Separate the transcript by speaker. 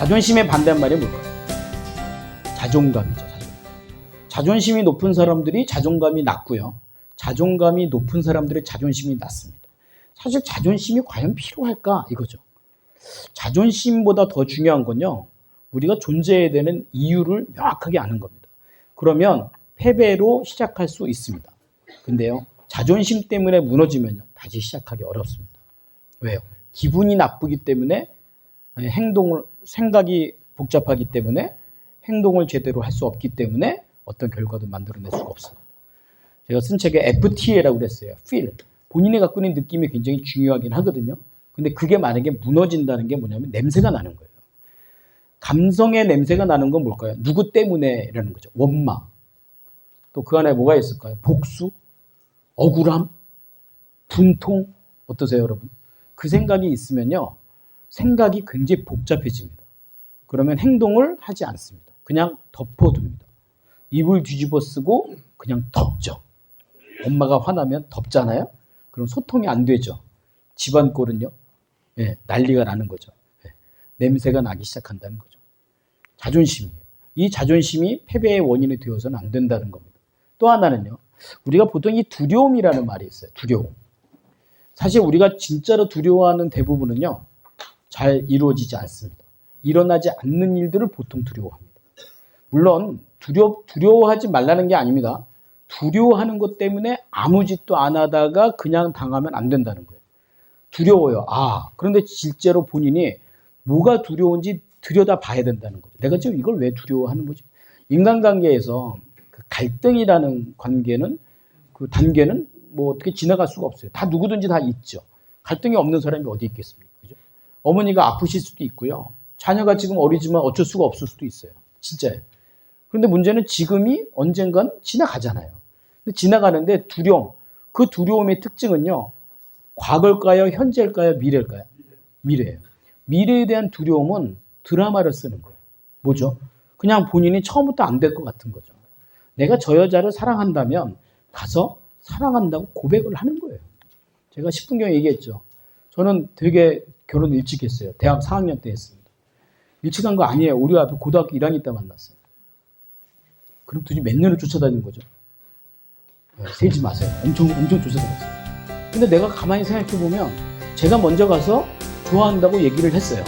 Speaker 1: 자존심의 반대말이 뭘까요? 자존감이죠. 자존감. 자존심이 높은 사람들이 자존감이 낮고요. 자존감이 높은 사람들의 자존심이 낮습니다. 사실 자존심이 과연 필요할까 이거죠. 자존심보다 더 중요한 건요. 우리가 존재해야 되는 이유를 명확하게 아는 겁니다. 그러면 패배로 시작할 수 있습니다. 근데요. 자존심 때문에 무너지면요. 다시 시작하기 어렵습니다. 왜요? 기분이 나쁘기 때문에 행동을 생각이 복잡하기 때문에 행동을 제대로 할 수 없기 때문에 어떤 결과도 만들어낼 수가 없습니다. 제가 쓴 책에 FTA라고 그랬어요. feel. 본인이 갖고 있는 느낌이 굉장히 중요하긴 하거든요. 근데 그게 만약에 무너진다는 게 뭐냐면 냄새가 나는 거예요. 감성의 냄새가 나는 건 뭘까요? 누구 때문에라는 거죠. 원망. 또 그 안에 뭐가 있을까요? 복수, 억울함, 분통. 어떠세요, 여러분? 그 생각이 있으면요. 생각이 굉장히 복잡해집니다. 그러면 행동을 하지 않습니다. 그냥 덮어둡니다. 입을 뒤집어 쓰고 그냥 덮죠. 엄마가 화나면 덮잖아요? 그럼 소통이 안 되죠. 집안 꼴은요? 예, 난리가 나는 거죠. 예, 냄새가 나기 시작한다는 거죠. 자존심이에요. 이 자존심이 패배의 원인이 되어서는 안 된다는 겁니다. 또 하나는요. 우리가 보통 이 두려움이라는 말이 있어요. 두려움. 사실 우리가 진짜로 두려워하는 대부분은요. 잘 이루어지지 않습니다. 일어나지 않는 일들을 보통 두려워합니다. 물론 두려, 두려워하지 말라는 게 아닙니다. 두려워하는 것 때문에 아무 짓도 안 하다가 그냥 당하면 안 된다는 거예요. 두려워요. 아, 그런데 실제로 본인이 뭐가 두려운지 들여다 봐야 된다는 거죠. 내가 지금 이걸 왜 두려워하는 거지? 인간관계에서 그 갈등이라는 관계는 그 단계는 뭐 어떻게 지나갈 수가 없어요. 다 누구든지 다 있죠. 갈등이 없는 사람이 어디 있겠습니까? 어머니가 아프실 수도 있고요. 자녀가 지금 어리지만 어쩔 수가 없을 수도 있어요. 진짜예요. 그런데 문제는 지금이 언젠간 지나가잖아요. 지나가는데 두려움. 그 두려움의 특징은요. 과거일까요? 현재일까요? 미래일까요? 미래예요. 미래에 대한 두려움은 드라마를 쓰는 거예요. 뭐죠? 그냥 본인이 처음부터 안 될 것 같은 거죠. 내가 저 여자를 사랑한다면 가서 사랑한다고 고백을 하는 거예요. 제가 10분경에 얘기했죠. 저는 되게 결혼 일찍 했어요. 대학 4학년 때 했습니다. 일찍 한 거 아니에요. 우리 앞에 고등학교 1학년 때 만났어요. 그럼 도대체 몇 년을 쫓아다닌 거죠? 네, 세지 마세요. 엄청, 엄청 쫓아다녔어요. 근데 내가 가만히 생각해 보면 제가 먼저 가서 좋아한다고 얘기를 했어요.